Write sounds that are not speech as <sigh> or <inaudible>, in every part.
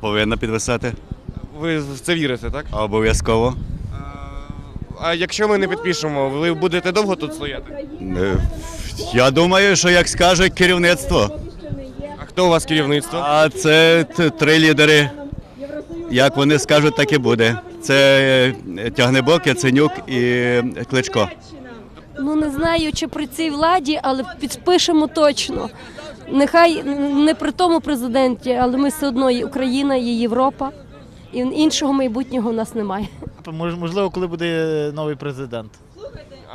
Повинна підписати. Ви в це вірите, так? Обов'язково. А якщо ми не підпишемо, ви будете довго тут стояти? Е, Я думаю, що як скаже керівництво, А хто у вас керівництво? а це т- три лідери. Як вони скажуть, так і буде. Це е, Тягнебок, Яценюк і Кличко. Ну не знаю, чи при цій владі, але підпишемо точно. Нехай не при тому президенті, але ми все одно є Україна, є Європа, і іншого майбутнього в нас немає. Мож- Можливо, коли буде новий президент.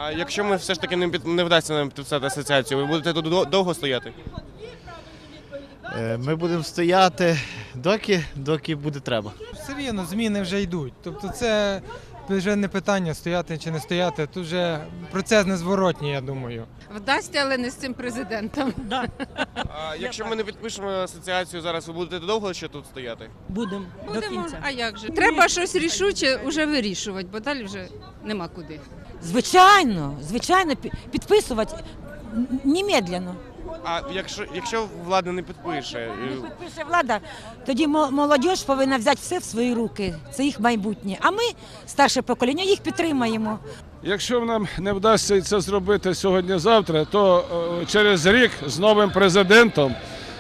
А якщо ми все ж таки не, під, не вдасться нам підписати асоціацію, ви будете тут довго стояти? Е, Ми будемо стояти доки, доки буде треба. Все рівно, зміни вже йдуть. Тобто це вже не питання стояти чи не стояти. Тут вже процес незворотній, я думаю. Вдасться, але не з цим президентом. <laughs> А якщо ми не підпишемо асоціацію зараз, ви будете довго ще тут стояти? Будемо до Будемо, кінця. а як же? Треба щось рішуче вже вирішувати, бо далі вже нема куди. Звичайно, звичайно, пі- підписувати н- немедленно. А якщо, якщо влада не підпише, е, Підпише влада, тоді мо- молодь повинна взяти все в свої руки. Це їх майбутнє. А ми, старше покоління, їх підтримаємо. Якщо нам не вдасться це зробити сьогодні-завтра, то е, через рік з новим президентом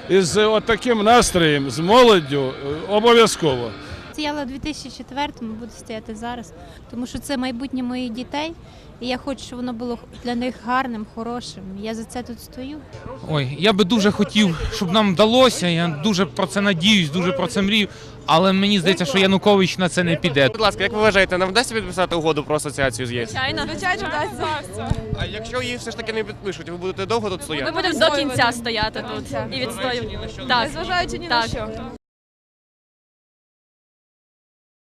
і з от таким настроєм, з молоддю, е, обов'язково. Стояла у 2004-му, буду стояти зараз, тому що це майбутнє моїх дітей, і я хочу, щоб воно було для них гарним, хорошим. Я за це тут стою. Ой, я би дуже хотів, щоб нам вдалося. Я дуже про це надіюсь, дуже про це мрію. Але мені здається, що Янукович на це не піде. будь ласка, як ви вважаєте, нам вдасться підписати угоду про асоціацію з ЄС? Звичайно, звичайно, вдасться. А якщо її все ж таки не підпишуть, ви будете довго тут стояти? Ми будемо до кінця стояти тут і відстоювати. Так, незважаючи ні на що.